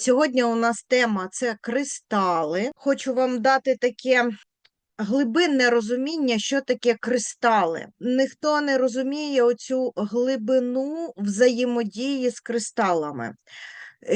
Сьогодні у нас тема це кристали. Хочу вам дати таке глибинне розуміння, що таке кристали. Ніхто не розуміє оцю глибину взаємодії з кристалами.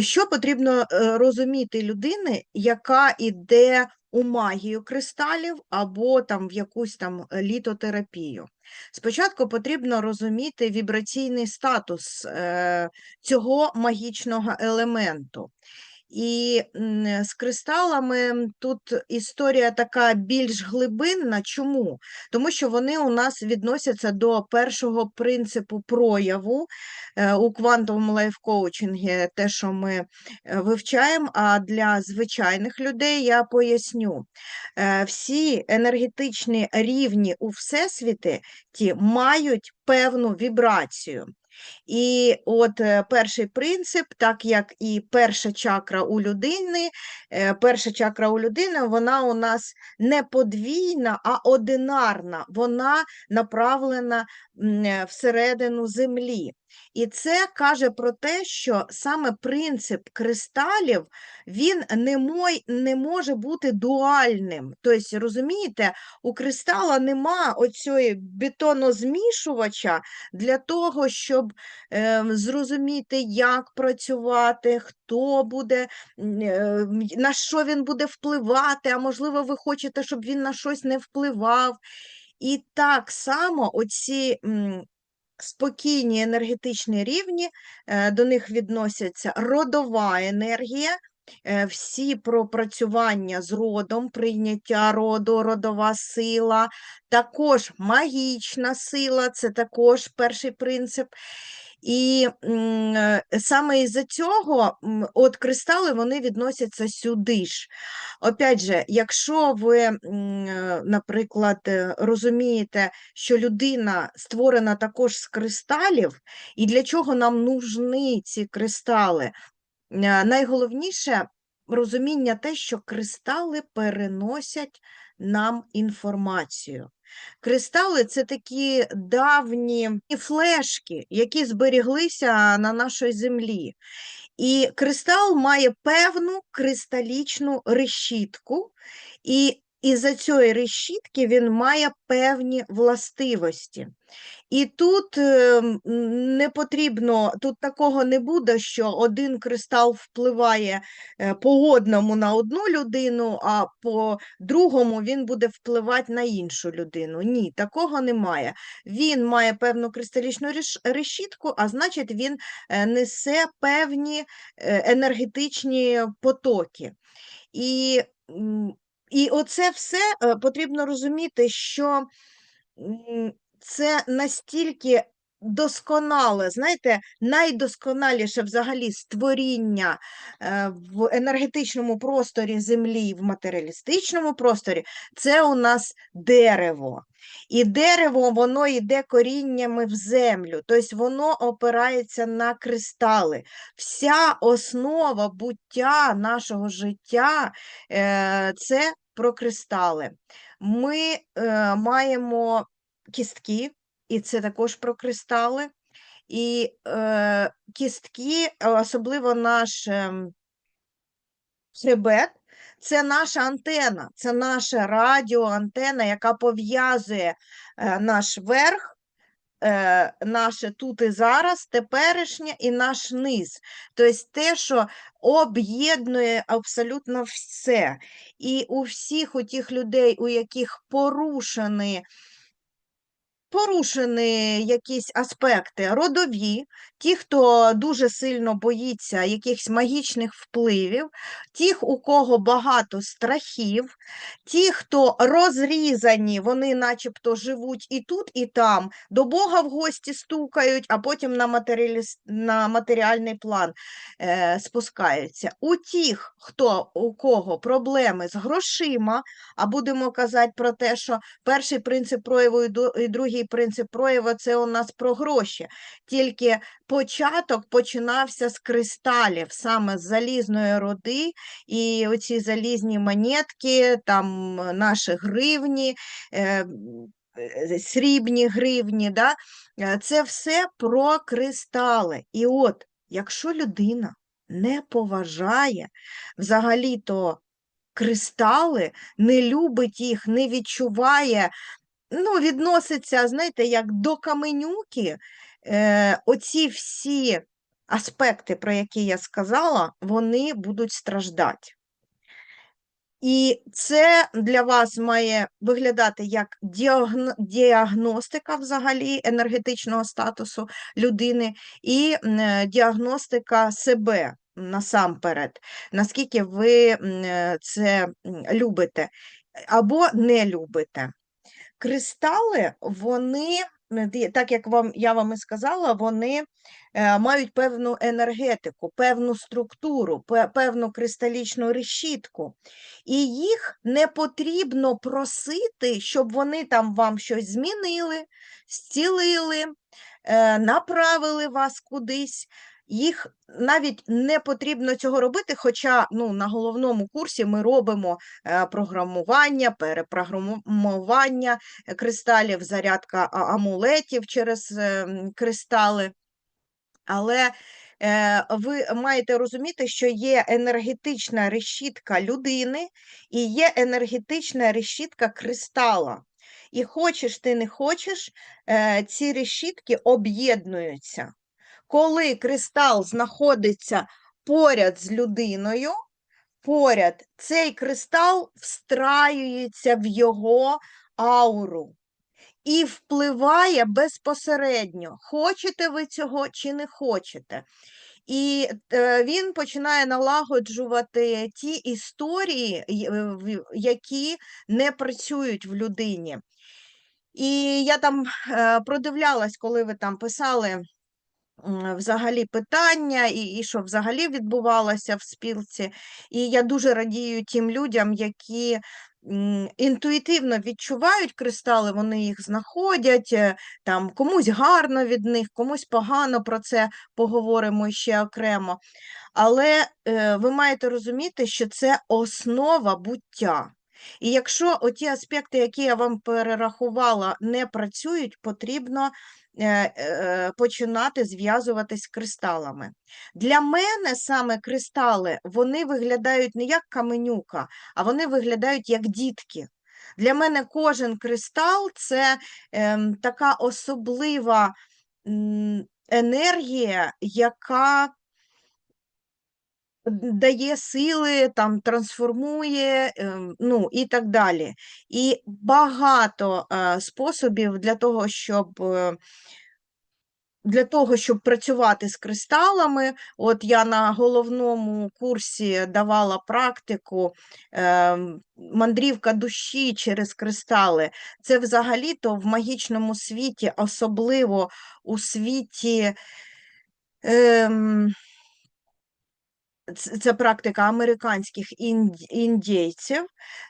Що потрібно е, розуміти людини, яка йде у магію кристалів або там в якусь там літотерапію? Спочатку потрібно розуміти вібраційний статус е, цього магічного елементу. І з кристалами тут історія така більш глибинна. Чому? Тому що вони у нас відносяться до першого принципу прояву е, у квантовому лайфкоучингі, те, що ми е, вивчаємо. А для звичайних людей я поясню. Е, Всі енергетичні рівні у всесвіті ті мають певну вібрацію. І от е, перший принцип, так як і перша чакра у людини, е, перша чакра у людини, вона у нас не подвійна, а одинарна, вона направлена е, всередину землі. І це каже про те, що саме принцип кристалів він не, мой, не може бути дуальним. Тобто, розумієте, у кристала нема оцього бетонозмішувача для того, щоб е, зрозуміти, як працювати, хто буде, е, на що він буде впливати, а можливо, ви хочете, щоб він на щось не впливав. І так само оці спокійні енергетичні рівні, е, до них відносяться родова енергія, е, всі пропрацювання з родом, прийняття роду, родова сила, також магічна сила, це також перший принцип. І е, саме із-за цього от кристали вони відносяться сюди ж. Опять же, якщо ви, е, наприклад, е, розумієте, що людина створена також з кристалів, і для чого нам нужні ці кристали, найголовніше розуміння те, що кристали переносять нам інформацію. Кристали це такі давні флешки, які зберіглися на нашій землі. І кристал має певну кристалічну решітку, і із-за цієї решітки він має певні властивості. І тут е, не потрібно, тут такого не буде, що один кристал впливає е, по одному на одну людину, а по другому він буде впливати на іншу людину. Ні, такого немає. Він має певну кристалічну решітку, а значить, він е, несе певні енергетичні потоки. І, і оце все е, потрібно розуміти, що це настільки досконале, знаєте, найдосконаліше взагалі створіння е, в енергетичному просторі Землі, в матеріалістичному просторі, це у нас дерево. І дерево, воно йде коріннями в землю, тобто воно опирається на кристали. Вся основа буття нашого життя е, це про кристали. Ми е, маємо кістки, і це також про кристали. І е, кістки, особливо наш ем, хребет, це наша антена, це наша радіоантена, яка пов'язує е, наш верх, е, наше тут і зараз, теперішнє і наш низ. Тобто те, що об'єднує абсолютно все. І у всіх у тих людей, у яких порушені порушені якісь аспекти родові, ті, хто дуже сильно боїться якихось магічних впливів, ті, у кого багато страхів, ті, хто розрізані, вони начебто живуть і тут, і там, до Бога в гості стукають, а потім на, матеріаліс... на матеріальний план е, спускаються. У тих, хто у кого проблеми з грошима, а будемо казати про те, що перший принцип прояву і ду- і принцип прояву це у нас про гроші. Тільки початок починався з кристалів, саме з залізної руди, і оці залізні монетки, там е, наші гривні. е, е, Срібні гривні, да? це все про кристали. І от, якщо людина не поважає взагалі-то кристали, не любить їх, не відчуває, ну, відноситься, знаєте, як до каменюки, е, оці всі аспекти, про які я сказала, вони будуть страждати. І це для вас має виглядати як діагностика взагалі енергетичного статусу людини і е, діагностика себе насамперед, наскільки ви е, це любите або не любите. Кристали, вони, так як вам, я вам і сказала, вони е, мають певну енергетику, певну структуру, певну кристалічну решітку. І їх не потрібно просити, щоб вони там вам щось змінили, зцілили, е, направили вас кудись. Їх навіть не потрібно цього робити, хоча ну, на головному курсі ми робимо е, програмування, перепрограмування кристалів, зарядка амулетів через е, кристали. Але е, ви маєте розуміти, що є енергетична решітка людини і є енергетична решітка кристала. І хочеш ти не хочеш, ці решітки об'єднуються. Коли кристал знаходиться поряд з людиною, поряд цей кристал встраюється в його ауру і впливає безпосередньо, хочете ви цього чи не хочете. І е, він починає налагоджувати ті історії, е, які не працюють в людині. І я там е, продивлялась, коли ви там писали взагалі питання, і, і що взагалі відбувалося в спілці. І я дуже радію тим людям, які інтуїтивно відчувають кристали, вони їх знаходять, е, там комусь гарно від них, комусь погано про це поговоримо ще окремо. Але е, ви маєте розуміти, що це основа буття. І якщо оті аспекти, які я вам перерахувала, не працюють, потрібно починати зв'язуватись кристалами. Для мене саме кристали вони виглядають не як каменюка, а вони виглядають як дітки. Для мене кожен кристал це ем, така особлива енергія, яка дає сили, там трансформує, ну і так далі. І багато е, способів для того, щоб. е, Для того, щоб працювати з кристалами, от я на головному курсі давала практику ем, мандрівка душі через кристали. Це взагалі-то в магічному світі, особливо у світі. Ц- це практика американських інд- індійців,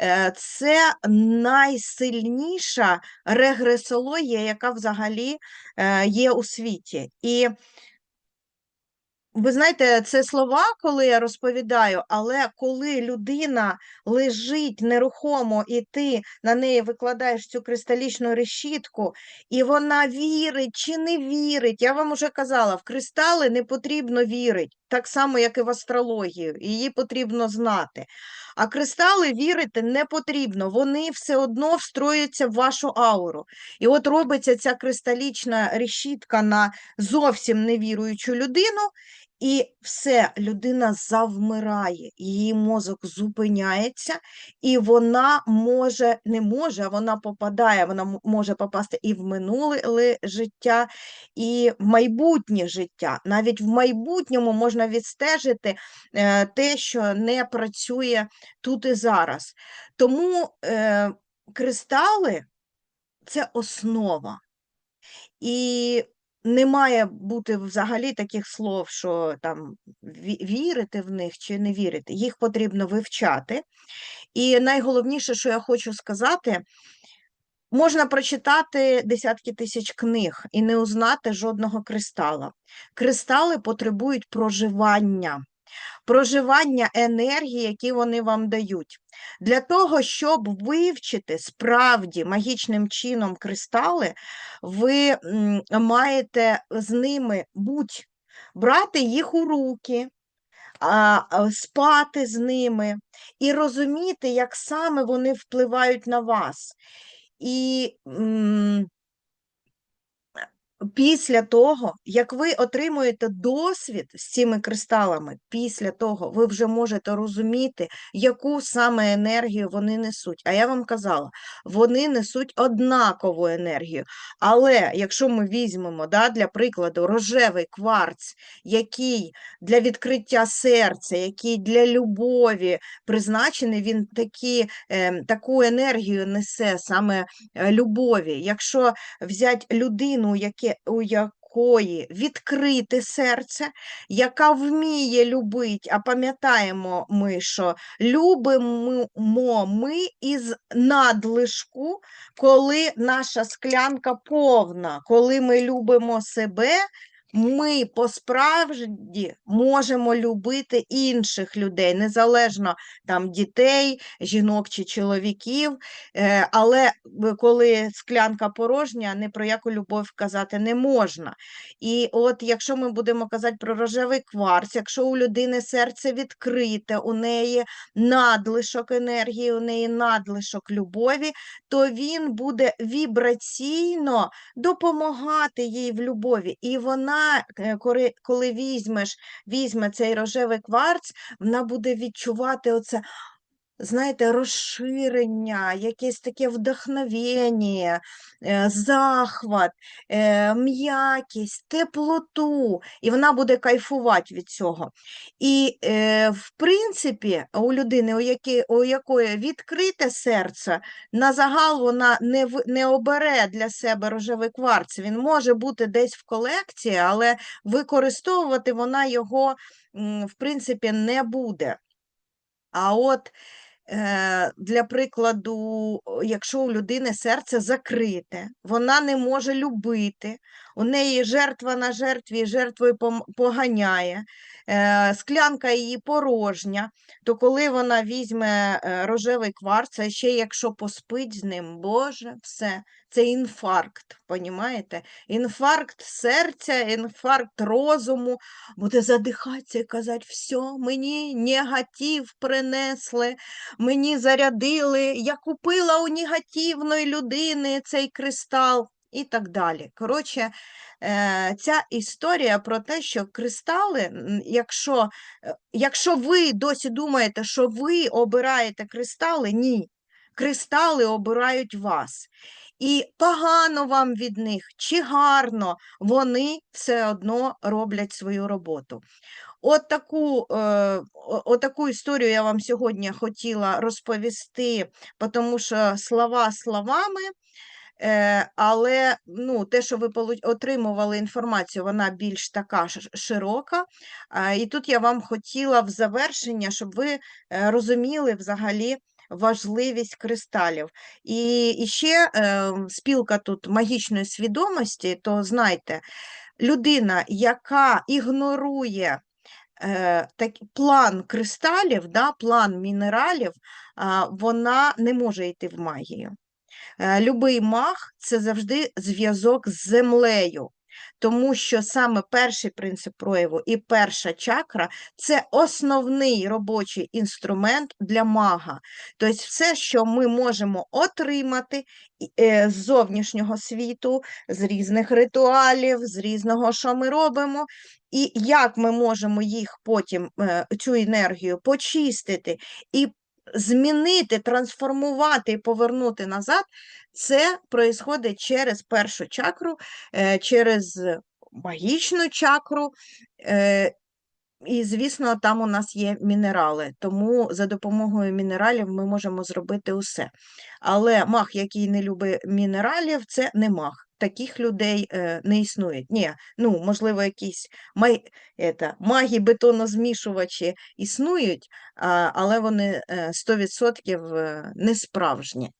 е, це найсильніша регресологія, яка взагалі е, є у світі. І ви знаєте, це слова, коли я розповідаю, але коли людина лежить нерухомо, і ти на неї викладаєш цю кристалічну решітку, і вона вірить чи не вірить, я вам уже казала, в кристали не потрібно вірити, так само, як і в астрологію, її потрібно знати. А кристали вірити не потрібно, вони все одно встроюються в вашу ауру. І от робиться ця кристалічна решітка на зовсім невіруючу людину, і все, людина завмирає, її мозок зупиняється, і вона може, не може, а вона попадає, вона може попасти і в минуле життя, і в майбутнє життя. Навіть в майбутньому можна відстежити е, те, що не працює тут і зараз. Тому е, кристали це основа. І не має бути взагалі таких слов, що там вірити в них чи не вірити. Їх потрібно вивчати. І найголовніше, що я хочу сказати, можна прочитати десятки тисяч книг і не узнати жодного кристала. Кристали потребують проживання. Проживання енергії, які вони вам дають. Для того, щоб вивчити справді магічним чином кристали, ви маєте з ними будь брати їх у руки, спати з ними і розуміти, як саме вони впливають на вас. І Після того, як ви отримуєте досвід з цими кристалами, після того ви вже можете розуміти, яку саме енергію вони несуть. А я вам казала, вони несуть однакову енергію. Але якщо ми візьмемо, да, для прикладу, рожевий кварц, який для відкриття серця, який для любові призначений, він такі, е, таку енергію несе саме е, любові. Якщо взяти людину, яке, у якої відкрите серце, яка вміє любити, а пам'ятаємо ми, що любимо ми із надлишку, коли наша склянка повна, коли ми любимо себе ми по-справді можемо любити інших людей, незалежно там дітей, жінок чи чоловіків, е, але е, коли склянка порожня, ні про яку любов казати не можна. І от якщо ми будемо казати про рожевий кварц, якщо у людини серце відкрите, у неї надлишок енергії, у неї надлишок любові, то він буде вібраційно допомагати їй в любові. І вона вона, коли коли візьмеш, візьме цей рожевий кварц, вона буде відчувати оце знаєте, розширення, якесь таке вдохновення, е, захват, е, м'якість, теплоту, і вона буде кайфувати від цього. І, е, в принципі, у людини, у якої, у якої відкрите серце, на загал вона не не обере для себе рожевий кварц. Він може бути десь в колекції, але використовувати вона його, в принципі, не буде. А от для прикладу, якщо у людини серце закрите, вона не може любити, у неї жертва на жертві жертвою поганяє, е, склянка її порожня, то коли вона візьме е, рожевий кварц, а ще якщо поспить з ним, Боже, все, це інфаркт, понімаєте? Інфаркт серця, інфаркт розуму, буде задихатися і казати, все, мені негатив принесли, мені зарядили, я купила у негативної людини цей кристал і так далі. Коротше, е, ця історія про те, що кристали, якщо, е, якщо ви досі думаєте, що ви обираєте кристали, ні. Кристали обирають вас. І погано вам від них чи гарно, вони все одно роблять свою роботу. От таку е, от таку історію я вам сьогодні хотіла розповісти, тому що слова словами, але ну, те, що ви отримували інформацію, вона більш така широка. І тут я вам хотіла в завершення, щоб ви е, розуміли взагалі важливість кристалів. І, і ще е, спілка тут магічної свідомості, то знайте, людина, яка ігнорує е, план кристалів, да, план мінералів, е, вона не може йти в магію. Е, любий маг це завжди зв'язок з землею тому що саме перший принцип прояву і перша чакра це основний робочий інструмент для мага. Тобто, все, що ми можемо отримати е, з зовнішнього світу, з різних ритуалів, з різного, що ми робимо. І як ми можемо їх потім, е, цю енергію почистити і змінити, трансформувати і повернути назад, це проїсходить через першу чакру, е, через магічну чакру. Е, і, звісно, там у нас є мінерали, тому за допомогою мінералів ми можемо зробити усе. Але маг, який не любить мінералів, це не маг. Таких людей е, не існує. Ні, ну, можливо, якісь май, это, магі, бетонозмішувачі існують, але вони 100% е, не справжні.